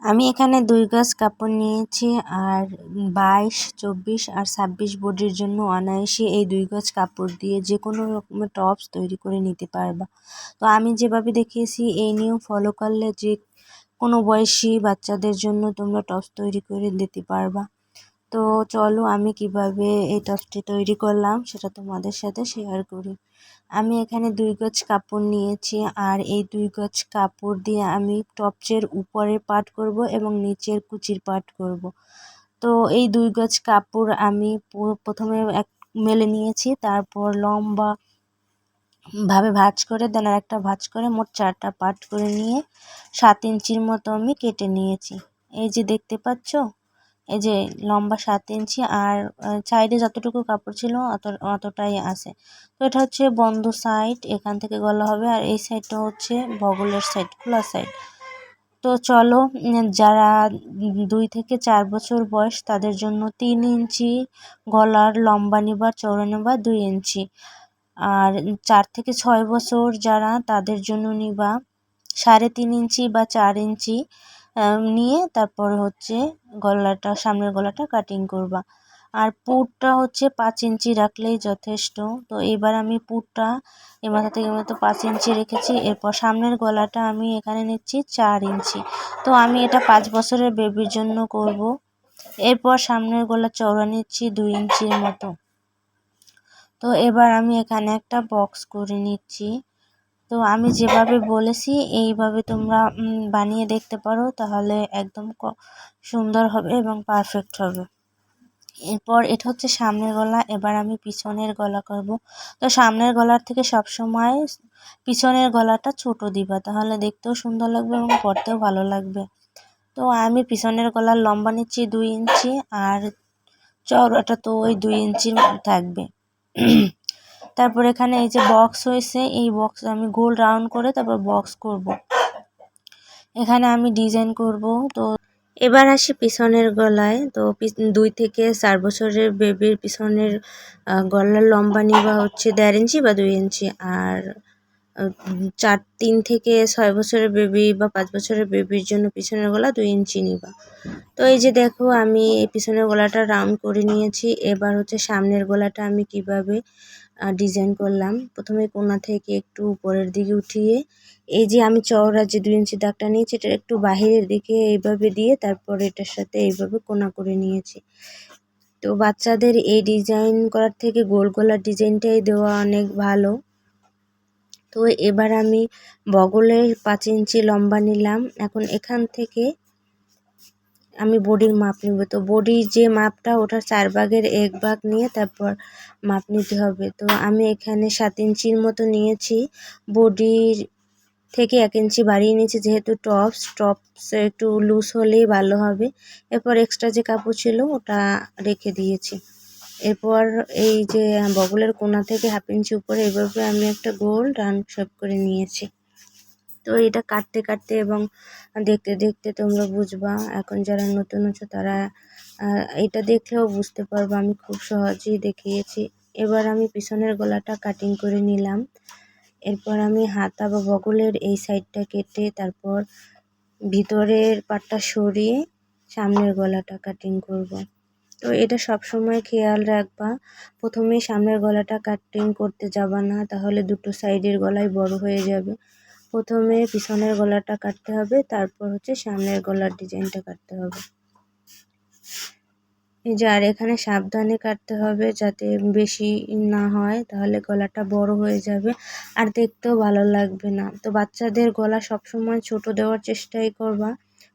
আমি এখানে দুই গজ কাপড় নিয়েছি আর বাইশ, চব্বিশ আর ছাব্বিশ বডির জন্য অনায়াসে এই দুই গজ কাপড় দিয়ে যে কোনো রকমের টপস তৈরি করে নিতে পারবা। তো আমি যেভাবে দেখিয়েছি, এই নিয়ম ফলো করলে যে কোনো বয়সী বাচ্চাদের জন্য তোমরা টপস তৈরি করে দিতে পারবা। তো চলো আমি কীভাবে এই টপসটি তৈরি করলাম সেটা তোমাদের সাথে শেয়ার করি। আমি এখানে দুই গজ কাপড় নিয়েছি আর এই দুই গজ কাপড় দিয়ে আমি টপসের উপরের পাট করব এবং নিচের কুচির পাট করব। তো এই দুই গজ কাপড় আমি প্রথমে এক, মেলে নিয়েছি, তারপর লম্বা ভাবে ভাঁজ করে, দেন আর একটা ভাঁজ করে মোট চারটা পাট করে নিয়ে সাত ইঞ্চির মতো আমি কেটে নিয়েছি। এই যে দেখতে পাচ্ছ এই যে লম্বা সাত ইঞ্চি আর সাইডে যতটুকু কাপড় ছিল অত, অতটাই আছে। তো এটা হচ্ছে বন্ধ সাইড এখান থেকে গলা হবে আর এই সাইডটা হচ্ছে বগলের সাইড খোলা সাইড তো চলো, যারা দুই থেকে চার বছর বয়স তাদের জন্য তিন ইঞ্চি গলার লম্বা নেবার, চওড়া নেবা দুই ইঞ্চি। আর চার থেকে ছয় বছর যারা তাদের জন্য নিবা, সাড়ে তিন ইঞ্চি বা চার ইঞ্চি নিয়ে তারপর হচ্ছে গলাটা, সামনের গলাটা কাটিং করবা। আর পুরটা হচ্ছে পাঁচ ইঞ্চি রাখলেই যথেষ্ট। তো এবার আমি পুরটা এ মাথা থেকে মতো পাঁচ ইঞ্চি রেখেছি, এরপর সামনের গলাটা আমি এখানে নিচ্ছি চার ইঞ্চি। তো আমি এটা পাঁচ বছরের বেবির জন্য করব। এরপর সামনের গলা চওড়া নিচ্ছি দুই ইঞ্চির মতো। তো এবার আমি এখানে একটা বক্স করে নিচ্ছি। তো আমি যেভাবে বলেছি, এইভাবে তোমরা বানিয়ে দেখতে পারো, তাহলে একদম সুন্দর হবে এবং পারফেক্ট হবে। এরপর এটা হচ্ছে সামনের গলা, এবার আমি পিছনের গলা করব। তো সামনের গলার থেকে সব সময় পিছনের গলাটা ছোট দিবা, তাহলে দেখতেও সুন্দর লাগবে এবং পরতেও ভালো লাগবে। তো আমি পিছনের গলার লম্বা নিচ্ছি দুই ইঞ্চি, আর চওড়াটা তো ওই দুই ইঞ্চির থাকবে। তারপর এখানে এই যে বক্স হয়েছে, এই বক্স আমি গোল রাউন্ড করে তারপর বক্স করব। এখানে আমি ডিজাইন করব। তো এবার আসি পিছনের গলায়। তো দুই থেকে চার বছরের বেবির পিছনের গলার লম্বা নিবা হচ্ছে দেড় ইঞ্চি বা দুই ইঞ্চি আর চার, তিন থেকে ছয় বছরের বেবি বা পাঁচ বছরের বেবির জন্য পিছনের গলা দুই ইঞ্চি নিবা। তো এই যে দেখো, আমি এই পিছনের গলাটা রাউন্ড করে নিয়েছি। এবার হচ্ছে সামনের গলাটা আমি কীভাবে ডিজাইন করলাম? প্রথমে কোনা থেকে একটু উপরের দিকে উঠিয়ে, এই যে আমি চওড়া যে দুই ইঞ্চি দাগটা নিয়েছি, এটা একটু বাহিরের দিকে এইভাবে দিয়ে তারপর এটার সাথে এইভাবে কোনা করে নিয়েছি। তো বাচ্চাদের এই ডিজাইন করার থেকে গোল গলার ডিজাইনটাই দেওয়া অনেক ভালো। তো এবার আমি বগলের পাঁচ ইঞ্চি লম্বা নিলাম। এখন এখান থেকে আমি বডির মাপ নিব। তো বডির যে মাপটা ওটার চার ভাগের এক ভাগ নিয়ে তারপর মাপ নিতে হবে। তো আমি এখানে সাত ইঞ্চির মতো নিয়েছি। বডির থেকে এক ইঞ্চি বাড়িয়ে নিয়েছি, যেহেতু টপস টপস একটু লুজ হলেই ভালো হবে। এরপর এক্সট্রা যে কাপড় ছিল, ওটা রেখে দিয়েছি। এরপর এই যে বগলের কোনা থেকে হাফ ইঞ্চি উপরে, এভাবে আমি একটা গোল রাউন্ড শেপ করে নিয়েছি। তো এটা কাটতে কাটতে এবং দেখতে দেখতে তোমরা বুঝবা, এখন যারা নতুন আছো তারা এটা দেখলেও বুঝতে পারব, আমি খুব সহজেই দেখিয়েছি। এবার আমি পিছনের গলাটা কাটিং করে নিলাম। এরপর আমি হাতা বা বগলের এই সাইডটা কেটে তারপর ভিতরের পাটটা সরিয়ে সামনের গলাটা কাটিং করব। তো এটা সব সময় খেয়াল রাখবা। প্রথমে সামনের গলাটা কাটিং করতে যাবা না, তাহলে দুটো সাইডের গলাই বড় হয়ে যাবে। প্রথমে পিছনের গলাটা কাটতে হবে, তারপর হচ্ছে সামনের গলার ডিজাইনটা কাটতে হবে। এই যে, আর এখানে সাবধানে কাটতে হবে যাতে বেশি না হয়, তাহলে গলাটা বড় হয়ে যাবে। আর দেখতেও ভালো লাগবে না। তো বাচ্চাদের গলা সবসময় ছোট দেওয়ার চেষ্টাই করবা।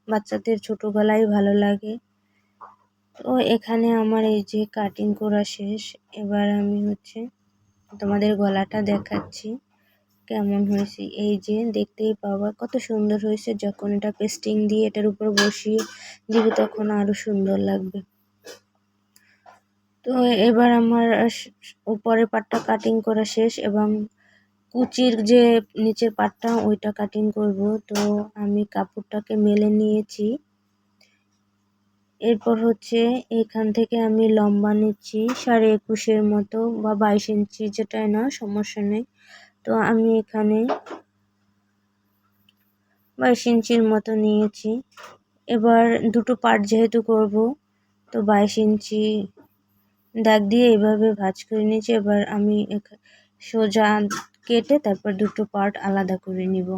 বাচ্চাদের ছোট গলাই ভালো লাগে। তো এখানে আমার এই যে কাটিং করা শেষ, এবার আমি হচ্ছে তোমাদের গলাটা দেখাচ্ছি কেমন হয়েছে। এই যে দেখতেই পাবা কত সুন্দর হয়েছে, যখন এটা পেস্টিং দিয়ে এটার উপর বসিয়ে দিবে তখন আরও সুন্দর লাগবে। তো এবার আমার উপরের পাটটা কাটিং করা শেষ এবং কুচির যে নিচের পাটটা, ওইটা কাটিং করব। তো আমি কাপড়টাকে মেলে নিয়েছি। এরপর হচ্ছে এখান থেকে আমি লম্বা নিচ্ছি, সাড়ে একুশের মতো বা বাইশ ইঞ্চি যেটাই না, সমস্যা নেই। তো আমি এখানে বাইশ ইঞ্চির মতো নিয়েছি। এবার দুটো পার্ট যেহেতু করব, তো বাইশ ইঞ্চি দাগ দিয়ে এভাবে ভাঁজ করে নিয়েছি। এবার আমি সোজা কেটে তারপর দুটো পার্ট আলাদা করে নিব।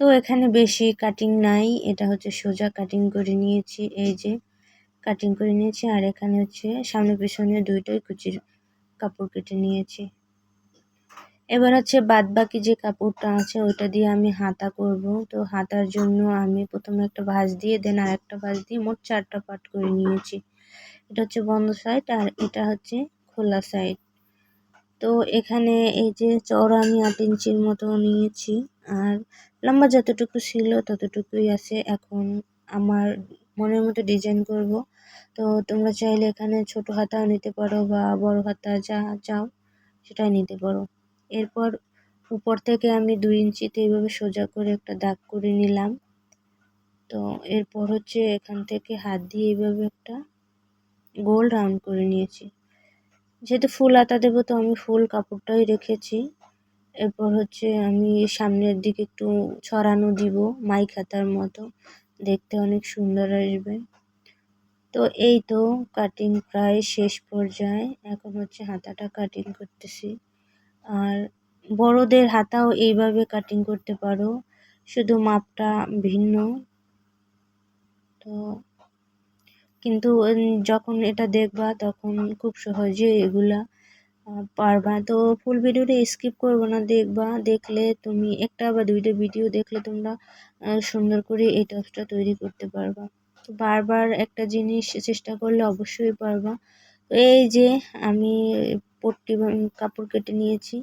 তো এখানে বেশি কাটিং নাই, এটা হচ্ছে সোজা কাটিং করে নিয়েছি, এই যে কাটিং করে নিয়েছি, আর এখানে হচ্ছে সামনে পিছনে দুইটাই কুচির কাপড় কেটে নিয়েছি। এবার হচ্ছে বাদ বাকি যে কাপড়টা আছে, ওইটা দিয়ে আমি হাতা করব। তো হাতার জন্য আমি প্রথমে একটা ভাঁজ দিয়ে, দেন আর একটা ভাঁজ দিয়ে মোট চারটা পাট করে নিয়েছি। এটা হচ্ছে বন্ধ সাইড আর এটা হচ্ছে খোলা সাইড তো এখানে এই যে চওড়া আমি আট ইঞ্চির মতো নিয়েছি, আর লম্বা যতটুকু ছিল ততটুকুই আছে। এখন আমার মনের মতো ডিজাইন করব। তো তোমরা চাইলে এখানে ছোট হাতাও নিতে পারো বা বড় হাতা যা চাও সেটাই নিতে পারো। এরপর উপর থেকে আমি দুই ইঞ্চিতে এইভাবে সোজা করে একটা দাগ করে নিলাম। তো এরপর হচ্ছে এখান থেকে হাত দিয়ে এইভাবে একটা গোল রাউন্ড করে নিয়েছি। যেহেতু ফুল হাতা দেবো তো আমি ফুল কাপড়টাই রেখেছি। এরপর হচ্ছে আমি সামনের দিকে একটু ছড়ানো দিব মাইক হাতার মতো। দেখতে অনেক সুন্দর আসবে। তো এই তো কাটিং প্রায় শেষ পর্যায়ে। এখন হচ্ছে হাতাটা কাটিং করতেছি। আর বড়দের হাতাও এইভাবে কাটিং করতে পারো। শুধু মাপটা ভিন্ন। তো কিন্তু যখন এটা দেখবা তখন খুব সহজে এগুলা পারবা তো ফুল ভিডিওটা স্কিপ করব না, দেখবা, দেখলে তুমি একটা বা দুইটা ভিডিও দেখলে তোমরা সুন্দর করে এই টপসটা তৈরি করতে পারবা। তো বারবার একটা জিনিস চেষ্টা করলে অবশ্যই পারবা। এই যে আমি পট্টি কাপড় কেটে নিয়েছি